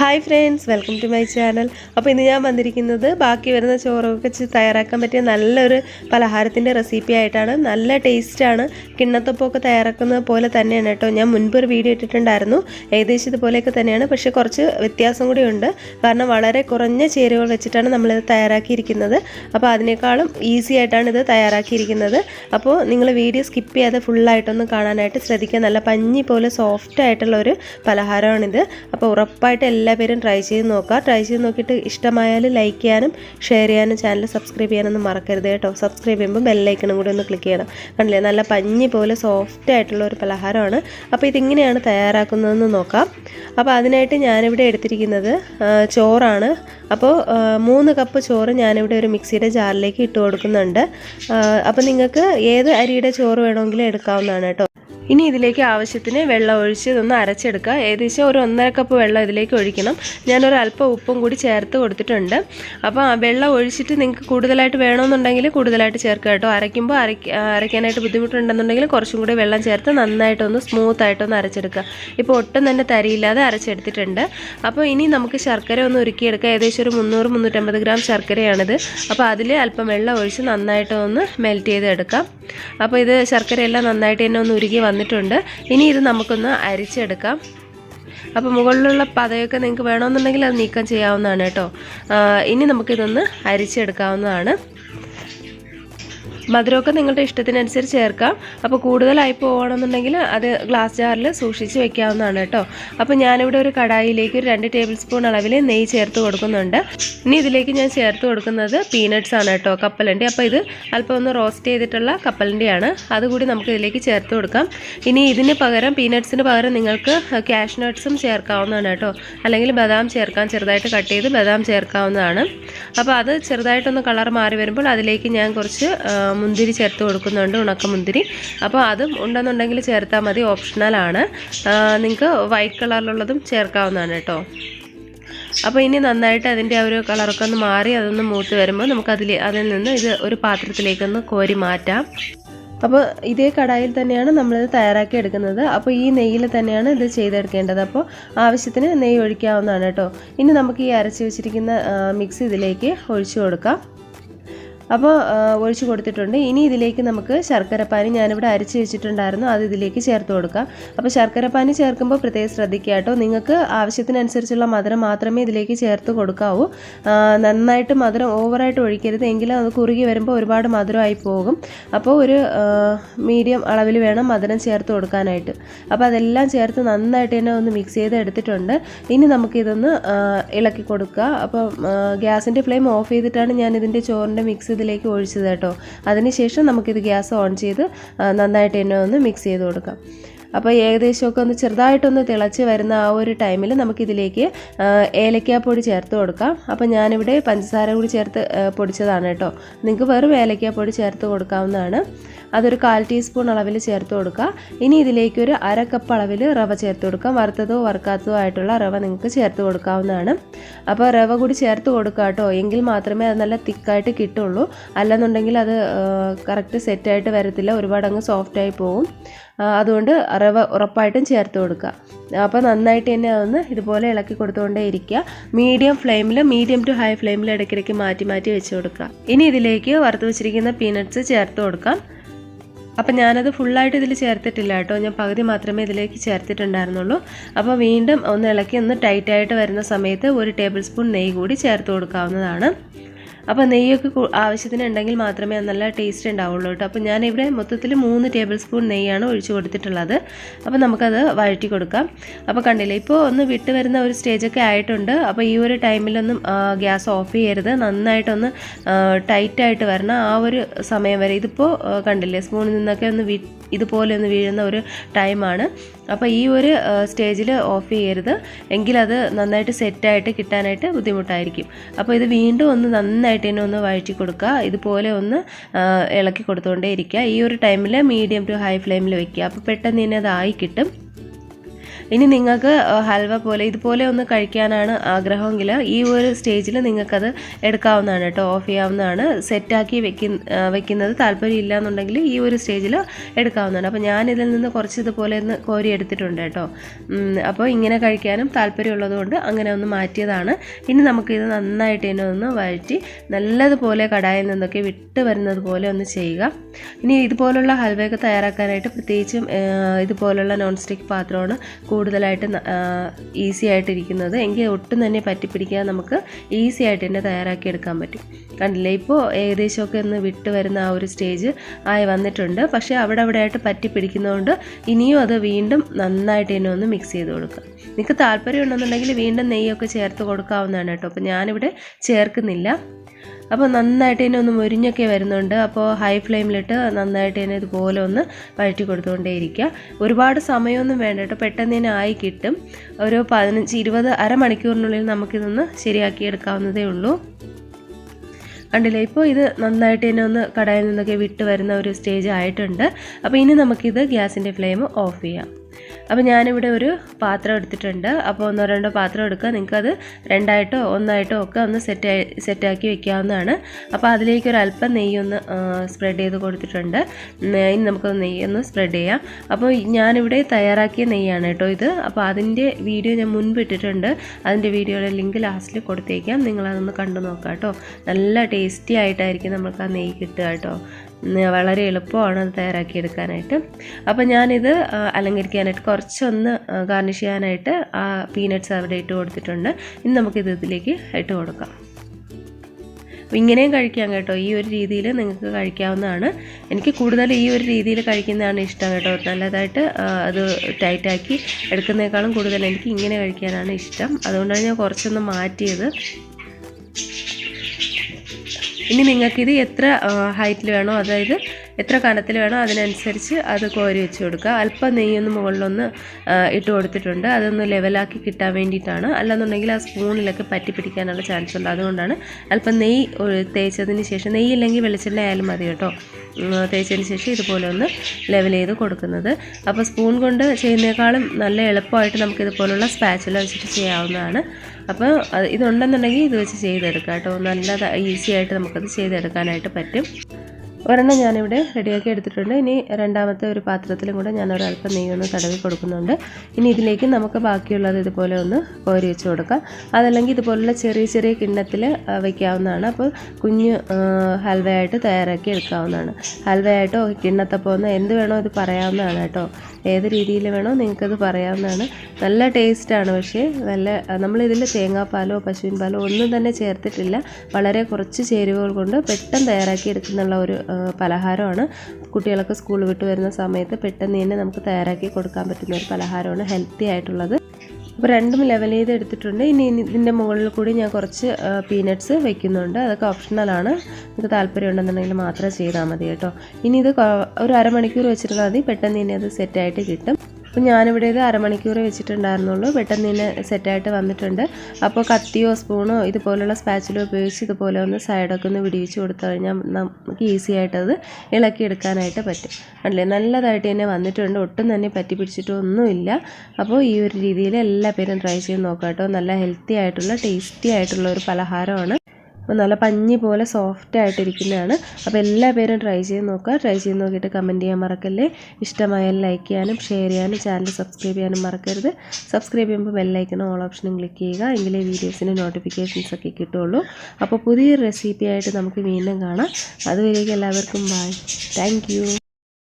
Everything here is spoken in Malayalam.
Hi friends welcome to my channel അപ്പോൾ ഇന്ന് ഞാൻ വന്നിരിക്കുന്നത് ബാക്കി വരുന്ന ചോറൊക്കെ തയ്യാറാക്കാൻ പറ്റിയ നല്ലൊരു പലഹാരത്തിന്റെ റെസിപ്പി ആയിട്ടാണ്. നല്ല ടേസ്റ്റാണ് കിണ്ണത്തപ്പമൊക്കെ തയ്യാറാക്കുന്ന പോലെ തന്നെയാണ് കേട്ടോ. ഞാൻ മുൻപ് ഒരു വീഡിയോ ഇട്ടിട്ടുണ്ടായിരുന്നു. ഏകദേശം ഇതുപോലെയൊക്കെ തന്നെയാണ്. പക്ഷേ കുറച്ച് വ്യത്യാസം കൂടി ഉണ്ട്. കാരണം വളരെ കുറഞ്ഞ ചേരുവകൾ വെച്ചിട്ടാണ് നമ്മളിത് തയ്യാറാക്കിയിരിക്കുന്നത്. അപ്പോൾ അതിനേക്കാളും ഈസി ആയിട്ടാണ് ഇത് തയ്യാറാക്കിയിരിക്കുന്നത്. അപ്പോൾ നിങ്ങൾ വീഡിയോ സ്കിപ്പ് ചെയ്യാതെ ഫുള്ളായിട്ടൊന്ന് കാണാനായിട്ട് ശ്രദ്ധിക്കുക. നല്ല പഞ്ഞി പോലെ സോഫ്റ്റ് ആയിട്ടുള്ള ഒരു പലഹാരമാണിത്. അപ്പോൾ ഉറപ്പായിട്ട് എല്ലാവരും ട്രൈ ചെയ്ത് നോക്കുക. ട്രൈ ചെയ്ത് നോക്കിയിട്ട് ഇഷ്ടമായാൽ ലൈക്ക് ചെയ്യാനും ഷെയർ ചെയ്യാനും ചാനൽ സബ്സ്ക്രൈബ് ചെയ്യാനൊന്നും മറക്കരുത് കേട്ടോ. സബ്സ്ക്രൈബ് ചെയ്യുമ്പോൾ ബെല്ലൈക്കണും കൂടി ഒന്ന് ക്ലിക്ക് ചെയ്യണം. കണ്ടില്ലേ? നല്ല പഞ്ഞി പോലെ സോഫ്റ്റ് ആയിട്ടുള്ള ഒരു പലഹാരമാണ്. അപ്പോൾ ഇതിങ്ങനെയാണ് തയ്യാറാക്കുന്നതെന്ന് നോക്കാം. അപ്പോൾ അതിനായിട്ട് ഞാനിവിടെ എടുത്തിരിക്കുന്നത് ചോറാണ്. അപ്പോൾ മൂന്ന് കപ്പ് ചോറ് ഞാനിവിടെ ഒരു മിക്സിയുടെ ജാറിലേക്ക് ഇട്ട് കൊടുക്കുന്നുണ്ട്. അപ്പോൾ നിങ്ങൾക്ക് ഏത് അരിയുടെ ചോറ് വേണമെങ്കിലും എടുക്കാവുന്നതാണ് കേട്ടോ. ഇനി ഇതിലേക്ക് ആവശ്യത്തിന് വെള്ളം ഒഴിച്ച് ഇതൊന്ന് അരച്ചെടുക്കുക. ഏകദേശം ഒരു ഒന്നര കപ്പ് വെള്ളം ഇതിലേക്ക് ഒഴിക്കണം. ഞാനൊരു അല്പം ഉപ്പും കൂടി ചേർത്ത് കൊടുത്തിട്ടുണ്ട്. അപ്പോൾ വെള്ളം ഒഴിച്ചിട്ട് നിങ്ങൾക്ക് കൂടുതലായിട്ട് വേണമെന്നുണ്ടെങ്കിൽ കൂടുതലായിട്ട് ചേർക്കുക കേട്ടോ. അരയ്ക്കുമ്പോൾ അരയ്ക്ക അരയ്ക്കാനായിട്ട് ബുദ്ധിമുട്ടുണ്ടെന്നുണ്ടെങ്കിൽ കുറച്ചും കൂടി വെള്ളം ചേർത്ത് നന്നായിട്ടൊന്ന് സ്മൂത്ത് ആയിട്ടൊന്ന് അരച്ചെടുക്കുക. ഇപ്പോൾ ഒട്ടും തന്നെ തരിയില്ലാതെ അരച്ചെടുത്തിട്ടുണ്ട്. അപ്പോൾ ഇനി നമുക്ക് ശർക്കര ഒന്ന് ഉരുക്കിയെടുക്കുക ഏകദേശം ഒരു മുന്നൂറ് മുന്നൂറ്റമ്പത് ഗ്രാം ശർക്കരയാണിത്. അപ്പോൾ അതിൽ അല്പം വെള്ളം ഒഴിച്ച് നന്നായിട്ട് ഒന്ന് മെൽറ്റ് ചെയ്തെടുക്കാം. അപ്പോൾ ഇത് ശർക്കരയെല്ലാം നന്നായിട്ട് തന്നെ ഒന്ന് ഉരുകി വന്നിട്ടുണ്ട്. ഇനി ഇത് നമുക്കൊന്ന് അരിച്ചെടുക്കാം. അപ്പോൾ മുകളിലുള്ള പതയൊക്കെ നിങ്ങൾക്ക് വേണമെന്നുണ്ടെങ്കിൽ അത് നീക്കം ചെയ്യാവുന്നതാണ് കേട്ടോ. ഇനി നമുക്കിതൊന്ന് അരിച്ചെടുക്കാവുന്നതാണ്. മധുരമൊക്കെ നിങ്ങളുടെ ഇഷ്ടത്തിനനുസരിച്ച് ചേർക്കാം. അപ്പോൾ കൂടുതലായി പോകണമെന്നുണ്ടെങ്കിൽ അത് ഗ്ലാസ് ജാറിൽ സൂക്ഷിച്ച് വെക്കാവുന്നതാണ് കേട്ടോ. അപ്പോൾ ഞാനിവിടെ ഒരു കടായിലേക്ക് ഒരു രണ്ട് ടേബിൾ സ്പൂൺ അളവിൽ നെയ്യ് ചേർത്ത് കൊടുക്കുന്നുണ്ട്. ഇനി ഇതിലേക്ക് ഞാൻ ചേർത്ത് കൊടുക്കുന്നത് പീനട്ട്സ് ആണ് കേട്ടോ കപ്പലണ്ടി. അപ്പോൾ ഇത് അല്പം ഒന്ന് റോസ്റ്റ് ചെയ്തിട്ടുള്ള കപ്പലണ്ടിയാണ്. അതുകൂടി നമുക്ക് ഇതിലേക്ക് ചേർത്ത് കൊടുക്കാം. ഇനി ഇതിന് പകരം പീനട്ട്സിന് പകരം നിങ്ങൾക്ക് ക്യാഷ് നട്ട്സും ചേർക്കാവുന്നതാണ് കേട്ടോ. അല്ലെങ്കിൽ ബദാം ചേർക്കാം ചെറുതായിട്ട് കട്ട് ചെയ്ത് ബദാം ചേർക്കാവുന്നതാണ്. അപ്പോൾ അത് ചെറുതായിട്ടൊന്ന് കളർ മാറി വരുമ്പോൾ അതിലേക്ക് ഞാൻ കുറച്ച് മുന്തിരി ചേർത്ത് കൊടുക്കുന്നുണ്ട് ഉണക്കമുന്തിരി. അപ്പോൾ അതും ഉണ്ടെന്നുണ്ടെങ്കിൽ ചേർത്താൽ മതി ഓപ്ഷണലാണ് നിങ്ങൾക്ക് വൈറ്റ് കളറിലുള്ളതും ചേർക്കാവുന്നതാണ് കേട്ടോ. അപ്പോൾ ഇനി നന്നായിട്ട് അതിന്റെ ആ ഒരു കളറൊക്കെ ഒന്ന് മാറി അതൊന്ന് മൂത്ത് വരുമ്പോൾ നമുക്ക് അതിൽ അതിൽ നിന്ന് ഇത് ഒരു പാത്രത്തിലേക്കൊന്ന് കോരി മാറ്റാം. അപ്പോൾ ഇതേ കടായിൽ തന്നെയാണ് നമ്മളിത് തയ്യാറാക്കി എടുക്കുന്നത്. അപ്പോൾ ഈ നെയ്യിൽ തന്നെയാണ് ഇത് ചെയ്തെടുക്കേണ്ടത്. അപ്പോൾ ആവശ്യത്തിന് നെയ്യ് ഒഴിക്കാവുന്നതാണ് കേട്ടോ. ഇനി നമുക്ക് ഈ അരച്ച് വെച്ചിരിക്കുന്ന മിക്സ് ഇതിലേക്ക് ഒഴിച്ചു കൊടുക്കാം. അപ്പോൾ ഒഴിച്ചു കൊടുത്തിട്ടുണ്ട്. ഇനി ഇതിലേക്ക് നമുക്ക് ശർക്കരപ്പാനി ഞാനിവിടെ അരിച്ച് വെച്ചിട്ടുണ്ടായിരുന്നു. അത് ഇതിലേക്ക് ചേർത്ത് കൊടുക്കാം. അപ്പോൾ ശർക്കരപ്പാനി ചേർക്കുമ്പോൾ പ്രത്യേകം ശ്രദ്ധിക്കുക കേട്ടോ. നിങ്ങൾക്ക് ആവശ്യത്തിനനുസരിച്ചുള്ള മധുരം മാത്രമേ ഇതിലേക്ക് ചേർത്ത് കൊടുക്കാവൂ. നന്നായിട്ട് മധുരം ഓവറായിട്ട് ഒഴിക്കരുത്. എങ്കിലും അത് കുറുകി വരുമ്പോൾ ഒരുപാട് മധുരമായി പോകും. അപ്പോൾ ഒരു മീഡിയം അളവിൽ വേണം മധുരം ചേർത്ത് കൊടുക്കാനായിട്ട്. അപ്പോൾ അതെല്ലാം ചേർത്ത് നന്നായിട്ട് തന്നെ ഒന്ന് മിക്സ് ചെയ്ത് എടുത്തിട്ടുണ്ട്. ഇനി നമുക്കിതൊന്ന് ഇളക്കി കൊടുക്കുക. അപ്പോൾ ഗ്യാസിന്റെ ഫ്ലെയിം ഓഫ് ചെയ്തിട്ടാണ് ഞാൻ ഇതിന്റെ ചോറിന്റെ മിക്സ് ഇതിലേക്ക് ഒഴിച്ചത് കേട്ടോ. അതിനുശേഷം നമുക്കിത് ഗ്യാസ് ഓൺ ചെയ്ത് നന്നായിട്ട് തന്നെ ഒന്ന് മിക്സ് ചെയ്ത് കൊടുക്കാം. അപ്പോൾ ഏകദേശമൊക്കെ ഒന്ന് ചെറുതായിട്ടൊന്ന് തിളച്ച് വരുന്ന ആ ഒരു ടൈമിൽ നമുക്കിതിലേക്ക് ഏലക്കാപ്പൊടി ചേർത്ത് കൊടുക്കാം. അപ്പോൾ ഞാനിവിടെ പഞ്ചസാര കൂടി ചേർത്ത് പൊടിച്ചതാണ് കേട്ടോ. നിങ്ങൾക്ക് വെറും ഏലക്കാപ്പൊടി ചേർത്ത് കൊടുക്കാവുന്നതാണ്. അതൊരു കാൽ ടീസ്പൂൺ അളവിൽ ചേർത്ത് കൊടുക്കുക. ഇനി ഇതിലേക്ക് ഒരു അര കപ്പ് അളവിൽ റവ ചേർത്ത് കൊടുക്കാം. വറുത്തതോ വറുക്കാത്തതോ ആയിട്ടുള്ള റവ നിങ്ങൾക്ക് ചേർത്ത് കൊടുക്കാവുന്നതാണ്. അപ്പോൾ റവ കൂടി ചേർത്ത് കൊടുക്കുക കേട്ടോ. എങ്കിൽ മാത്രമേ അത് നല്ല തിക്കായിട്ട് കിട്ടുള്ളൂ. അല്ലെന്നുണ്ടെങ്കിൽ അത് കറക്റ്റ് സെറ്റായിട്ട് വരത്തില്ല. ഒരുപാട് അങ്ങ് സോഫ്റ്റായി പോകും അതുകൊണ്ട് റവ ഉറപ്പായിട്ടും ചേർത്ത് കൊടുക്കുക. അപ്പോൾ നന്നായിട്ട് തന്നെ ഒന്ന് ഇതുപോലെ ഇളക്കി കൊടുത്തുകൊണ്ടേ ഇരിക്കുക. മീഡിയം ഫ്ലെയിമിൽ മീഡിയം ടു ഹൈ ഫ്ലെയിമിൽ ഇടയ്ക്കിടയ്ക്ക് മാറ്റി മാറ്റി വെച്ച് കൊടുക്കുക. ഇനി ഇതിലേക്ക് വറുത്ത് വെച്ചിരിക്കുന്ന പീനട്ട്സ് ചേർത്ത് കൊടുക്കാം. അപ്പം ഞാനത് ഫുള്ളായിട്ട് ഇതിൽ ചേർത്തിട്ടില്ല കേട്ടോ. ഞാൻ പകുതി മാത്രമേ ഇതിലേക്ക് ചേർത്തിട്ടുണ്ടായിരുന്നുള്ളൂ. അപ്പോൾ വീണ്ടും ഒന്ന് ഇളക്കി ഒന്ന് ടൈറ്റായിട്ട് വരുന്ന സമയത്ത് ഒരു ടേബിൾ സ്പൂൺ നെയ്യ് കൂടി ചേർത്ത് കൊടുക്കാവുന്നതാണ്. അപ്പോൾ നെയ്യൊക്കെ ആവശ്യത്തിന് ഉണ്ടെങ്കിൽ മാത്രമേ നല്ല ടേസ്റ്റ് ഉണ്ടാവുള്ളൂ കേട്ടോ. അപ്പോൾ ഞാനിവിടെ മൊത്തത്തിൽ മൂന്ന് ടേബിൾ സ്പൂൺ നെയ്യാണ് ഒഴിച്ച് കൊടുത്തിട്ടുള്ളത്. അപ്പോൾ നമുക്കത് വഴറ്റി കൊടുക്കാം. അപ്പോൾ കണ്ടില്ലേ ഇപ്പോൾ ഒന്ന് വിട്ട് വരുന്ന ഒരു സ്റ്റേജൊക്കെ ആയിട്ടുണ്ട്. അപ്പോൾ ഈ ഒരു ടൈമിലൊന്നും ഗ്യാസ് ഓഫ് ചെയ്യരുത്. നന്നായിട്ടൊന്ന് ടൈറ്റായിട്ട് വരണം. ആ ഒരു സമയം വരെ. ഇതിപ്പോൾ കണ്ടില്ലേ സ്പൂണിൽ നിന്നൊക്കെ ഒന്ന് വി ഇതുപോലെ ഒന്ന് വീഴുന്ന ഒരു ടൈമാണ് അപ്പോൾ ഈ ഒരു സ്റ്റേജിൽ ഓഫ് ചെയ്യരുത്. എങ്കിലത് നന്നായിട്ട് സെറ്റായിട്ട് കിട്ടാനായിട്ട് ബുദ്ധിമുട്ടായിരിക്കും. അപ്പോൾ ഇത് വീണ്ടും ഒന്ന് നന്നായിട്ട് തന്നെ ഒന്ന് വഴറ്റി കൊടുക്കുക ഇതുപോലെ ഒന്ന് ഇളക്കി കൊടുത്തുകൊണ്ടേ ഇരിക്കുക ഈ ഒരു ടൈമിൽ മീഡിയം ടു ഹൈ ഫ്ലെയിമിൽ വെക്കുക അപ്പോൾ പെട്ടെന്ന് തന്നെ അതായി കിട്ടും. ഇനി നിങ്ങൾക്ക് ഹൽവ പോലെ ഇതുപോലെ ഒന്ന് കഴിക്കാനാണ് ആഗ്രഹമെങ്കിൽ ഈ ഒരു സ്റ്റേജിൽ നിങ്ങൾക്കത് എടുക്കാവുന്നതാണ് കേട്ടോ ഓഫ് ചെയ്യാവുന്നതാണ്. സെറ്റാക്കി വെക്കുന്ന വെക്കുന്നത് താല്പര്യമില്ല എന്നുണ്ടെങ്കിൽ ഈ ഒരു സ്റ്റേജിൽ എടുക്കാവുന്നതാണ്. അപ്പോൾ ഞാനിതിൽ നിന്ന് കുറച്ച് ഇതുപോലെ ഒന്ന് കോരി എടുത്തിട്ടുണ്ട് കേട്ടോ. അപ്പോൾ ഇങ്ങനെ കഴിക്കാനും താല്പര്യമുള്ളതുകൊണ്ട് അങ്ങനെ ഒന്ന് മാറ്റിയതാണ്. ഇനി നമുക്കിത് നന്നായിട്ട് ഇതിനെ ഒന്ന് വഴറ്റി നല്ലതുപോലെ കടായിൽ നിന്നൊക്കെ വിട്ട് വരുന്നത് പോലെ ഒന്ന് ചെയ്യുക. ഇനി ഇതുപോലുള്ള ഹൽവയൊക്കെ തയ്യാറാക്കാനായിട്ട് പ്രത്യേകിച്ചും ഇതുപോലുള്ള നോൺ സ്റ്റിക്ക് പാത്രമാണ് കൂടുതലായിട്ട് ഈസി ആയിട്ടിരിക്കുന്നത്. എങ്കിൽ ഒട്ടും തന്നെ പറ്റിപ്പിടിക്കാതെ നമുക്ക് ഈസി ആയിട്ട് തന്നെ തയ്യാറാക്കി എടുക്കാൻ പറ്റും. കണ്ടില്ലേ? ഇപ്പോൾ ഏകദേശമൊക്കെ ഒന്ന് വിട്ട് വരുന്ന ആ ഒരു സ്റ്റേജ് ആയി വന്നിട്ടുണ്ട്. പക്ഷേ അവിടെ അവിടെ ആയിട്ട് പറ്റി പിടിക്കുന്നതുകൊണ്ട് ഇനിയും അത് വീണ്ടും നന്നായിട്ട് തന്നെ ഒന്ന് മിക്സ് ചെയ്ത് കൊടുക്കുക നിങ്ങൾക്ക് താല്പര്യം ഉണ്ടെന്നുണ്ടെങ്കിൽ വീണ്ടും നെയ്യൊക്കെ ചേർത്ത് കൊടുക്കാവുന്നതാണ് കേട്ടോ. അപ്പോൾ ഞാനിവിടെ ചേർക്കുന്നില്ല. അപ്പോൾ നന്നായിട്ട് ഇതിനെ ഒന്ന് മുരിഞ്ഞൊക്കെ വരുന്നുണ്ട്. അപ്പോൾ ഹൈ ഫ്ലെയിമിലിട്ട് നന്നായിട്ട് ഇതിനെ ഇതുപോലെ ഒന്ന് വഴറ്റി കൊടുത്തുകൊണ്ടേയിരിക്കുക. ഒരുപാട് സമയമൊന്നും വേണ്ട കേട്ടോ. പെട്ടെന്ന് തന്നെ ആയി കിട്ടും. ഒരു പതിനഞ്ച് ഇരുപത് അരമണിക്കൂറിനുള്ളിൽ നമുക്കിതൊന്ന് ശരിയാക്കി എടുക്കാവുന്നതേ ഉള്ളൂ. കണ്ടില്ലേ? ഇപ്പോൾ ഇത് നന്നായിട്ട് തന്നെ ഒന്ന് കടയിൽ നിന്നൊക്കെ വിട്ട് വരുന്ന ഒരു സ്റ്റേജ് ആയിട്ടുണ്ട്. അപ്പോൾ ഇനി നമുക്കിത് ഗ്യാസിന്റെ ഫ്ലെയിം ഓഫ് ചെയ്യാം. അപ്പോൾ ഞാനിവിടെ ഒരു പാത്രം എടുത്തിട്ടുണ്ട്. അപ്പോൾ ഒന്നോ രണ്ടോ പാത്രം എടുക്കുക. നിങ്ങൾക്കത് രണ്ടായിട്ടോ ഒന്നായിട്ടോ ഒക്കെ ഒന്ന് സെറ്റ് സെറ്റാക്കി വെക്കാവുന്നതാണ്. അപ്പോൾ അതിലേക്ക് ഒരു അല്പം നെയ്യൊന്ന് സ്പ്രെഡ് ചെയ്ത് കൊടുത്തിട്ടുണ്ട്. ഇനി നമുക്ക് നെയ്യ് ഒന്ന് സ്പ്രെഡ് ചെയ്യാം. അപ്പോൾ ഞാനിവിടെ തയ്യാറാക്കിയ നെയ്യാണ് കേട്ടോ ഇത്. അപ്പോൾ അതിന്റെ വീഡിയോ ഞാൻ മുൻപ് ഇട്ടിട്ടുണ്ട്. അതിന്റെ വീഡിയോയുടെ ലിങ്ക് ലാസ്റ്റിൽ കൊടുത്തേക്കാം. നിങ്ങളതൊന്ന് കണ്ടു നോക്കാം കേട്ടോ. നല്ല ടേസ്റ്റി ആയിട്ടായിരിക്കും നമുക്ക് ആ നെയ്യ് കിട്ടുക കേട്ടോ. വളരെ എളുപ്പമാണ് അത് തയ്യാറാക്കി എടുക്കാനായിട്ട് അപ്പോൾ ഞാനിത് അലങ്കരിക്കാനായിട്ട് കുറച്ചൊന്ന് ഗാർണിഷ് ചെയ്യാനായിട്ട് ആ പീനട്ട്സ് അവിടെ ഇട്ട് കൊടുത്തിട്ടുണ്ട്. ഇനി നമുക്കിത് ഇതിലേക്ക് ഇട്ട് കൊടുക്കാം. ഇങ്ങനെയും കഴിക്കാം കേട്ടോ. ഈ ഒരു രീതിയിൽ നിങ്ങൾക്ക് കഴിക്കാവുന്നതാണ്. എനിക്ക് കൂടുതൽ ഈ ഒരു രീതിയിൽ കഴിക്കുന്നതാണ് ഇഷ്ടം കേട്ടോ. നല്ലതായിട്ട് അത് ടൈറ്റാക്കി എടുക്കുന്നതിനേക്കാളും കൂടുതൽ എനിക്ക് ഇങ്ങനെ കഴിക്കാനാണ് ഇഷ്ടം. അതുകൊണ്ടാണ് ഞാൻ കുറച്ചൊന്ന് മാറ്റിയത്. ഇനി നിങ്ങൾക്കിത് എത്ര ഹൈറ്റിൽ വേണോ? അതായത് എത്ര കനത്തിൽ വേണോ അതിനനുസരിച്ച് അത് കോരി വെച്ച് കൊടുക്കുക. അല്പം നെയ്യൊന്ന് മുകളിലൊന്ന് ഇട്ട് കൊടുത്തിട്ടുണ്ട്. അതൊന്ന് ലെവലാക്കി കിട്ടാൻ വേണ്ടിയിട്ടാണ്. അല്ലാന്നുണ്ടെങ്കിൽ ആ സ്പൂണിലൊക്കെ പറ്റി പിടിക്കാനുള്ള ചാൻസ് ഉണ്ട്. അതുകൊണ്ടാണ് അല്പം നെയ്യ് തേച്ചതിന് ശേഷം നെയ്യില്ലെങ്കിൽ വെളിച്ചെണ്ണ ആയാലും മതി കേട്ടോ. തേച്ചതിന് ശേഷം ഇതുപോലെ ഒന്ന് ലെവൽ ചെയ്ത് കൊടുക്കുന്നത്. അപ്പോൾ സ്പൂൺ കൊണ്ട് ചെയ്യുന്നേക്കാളും നല്ല എളുപ്പമായിട്ട് നമുക്ക് ഇതുപോലുള്ള സ്പാച്ചുല വെച്ചിട്ട് ചെയ്യാവുന്നതാണ്. അപ്പോൾ ഇതുണ്ടെന്നുണ്ടെങ്കിൽ ഇത് വെച്ച് ചെയ്തെടുക്കാം കേട്ടോ. നല്ല ഈസി ആയിട്ട് നമുക്കത് ചെയ്തെടുക്കാനായിട്ട് പറ്റും. ഒരെണ്ണം ഞാനിവിടെ റെഡിയാക്കി എടുത്തിട്ടുണ്ട്. ഇനി രണ്ടാമത്തെ ഒരു പാത്രത്തിലും കൂടെ ഞാൻ നെയ്യ് ഒന്ന് തടവി കൊടുക്കുന്നുണ്ട്. ഇനി ഇതിലേക്ക് നമുക്ക് ബാക്കിയുള്ളത് ഇതുപോലെ ഒന്ന് കോരി വെച്ച് കൊടുക്കാം. അതല്ലെങ്കിൽ ഇതുപോലുള്ള ചെറിയ ചെറിയ കിണ്ണത്തിൽ വയ്ക്കാവുന്നതാണ് അപ്പോൾ കുഞ്ഞ് ഹൽവയായിട്ട് തയ്യാറാക്കി എടുക്കാവുന്നതാണ്. ഹൽവയായിട്ടോ കിണ്ണത്തപ്പോന്നോ എന്ത് വേണോ ഇത് പറയാവുന്നതാണ് കേട്ടോ. ഏത് രീതിയിൽ വേണോ നിങ്ങൾക്കത് പറയാവുന്നതാണ്. നല്ല ടേസ്റ്റാണ് പക്ഷേ. നല്ല നമ്മളിതിൽ തേങ്ങാപ്പാലോ പശുവിൻ പാലോ ഒന്നും തന്നെ ചേർത്തിട്ടില്ല. വളരെ കുറച്ച് ചേരുവകൾ കൊണ്ട് പെട്ടെന്ന് തയ്യാറാക്കി എടുക്കുന്നുള്ള ഒരു പലഹാരമാണ്. കുട്ടികളൊക്കെ സ്കൂൾ വിട്ട് വരുന്ന സമയത്ത് പെട്ടെന്ന് തന്നെ നമുക്ക് തയ്യാറാക്കി കൊടുക്കാൻ പറ്റുന്ന ഒരു പലഹാരമാണ് ഹെൽത്തി ആയിട്ടുള്ളത്. അപ്പോൾ രണ്ടും ലെവൽ ചെയ്ത് എടുത്തിട്ടുണ്ട്. ഇനി ഇനി ഇതിന്റെ മുകളിൽ കൂടി ഞാൻ കുറച്ച് പീനട്ട്സ് വെക്കുന്നുണ്ട്. അതൊക്കെ ഓപ്ഷണലാണ് നിങ്ങൾക്ക് താല്പര്യം ഉണ്ടെന്നുണ്ടെങ്കിൽ മാത്രം ചെയ്താൽ മതി കേട്ടോ. ഇനി ഇത് ഒരു അരമണിക്കൂർ വെച്ചിരുന്നാൽ മതി. പെട്ടെന്ന് തന്നെ അത് സെറ്റായിട്ട് കിട്ടും. അപ്പോൾ ഞാനിവിടെ ഇത് അരമണിക്കൂർ വെച്ചിട്ടുണ്ടായിരുന്നുള്ളൂ. പെട്ടെന്ന് തന്നെ സെറ്റായിട്ട് വന്നിട്ടുണ്ട്. അപ്പോൾ കത്തിയോ സ്പൂണോ ഇതുപോലുള്ള സ്പാച്ചിലോ ഉപയോഗിച്ച് ഇതുപോലെ ഒന്ന് സൈഡൊക്കെ ഒന്ന് വിടിവിച്ച് കൊടുത്തു കഴിഞ്ഞാൽ നമുക്ക് ഈസി ആയിട്ടത് ഇളക്കിയെടുക്കാനായിട്ട് പറ്റും. അല്ലേ? നല്ലതായിട്ട് തന്നെ വന്നിട്ടുണ്ട്. ഒട്ടും തന്നെ പറ്റി പിടിച്ചിട്ടൊന്നുമില്ല അപ്പോൾ ഈ ഒരു രീതിയിൽ എല്ലാ പേരും ട്രൈ ചെയ്ത് നോക്കാം കേട്ടോ നല്ല ഹെൽത്തി ആയിട്ടുള്ള ടേസ്റ്റി ആയിട്ടുള്ള ഒരു പലഹാരമാണ്. അപ്പോൾ നല്ല പഞ്ഞി പോലെ സോഫ്റ്റ് ആയിട്ടിരിക്കുന്നതാണ്. അപ്പോൾ എല്ലാ പേരും ട്രൈ ചെയ്ത് നോക്കുക. ട്രൈ ചെയ്ത് നോക്കിയിട്ട് കമന്റ് ചെയ്യാൻ മറക്കല്ലേ. ഇഷ്ടമായാൽ ലൈക്ക് ചെയ്യാനും ഷെയർ ചെയ്യാനും ചാനൽ സബ്സ്ക്രൈബ് ചെയ്യാനും മറക്കരുത്. സബ്സ്ക്രൈബ് ചെയ്യുമ്പോൾ ബെല്ലൈക്കണം ഓൾ ഓപ്ഷനും ക്ലിക്ക് ചെയ്യുക. എങ്കിലേ വീഡിയോസിന്റെ നോട്ടിഫിക്കേഷൻസ് ഒക്കെ കിട്ടുള്ളൂ അപ്പോൾ പുതിയൊരു റെസിപ്പി ആയിട്ട് നമുക്ക് വീണ്ടും കാണാം. അതുവരേക്കും എല്ലാവർക്കും ബൈ താങ്ക്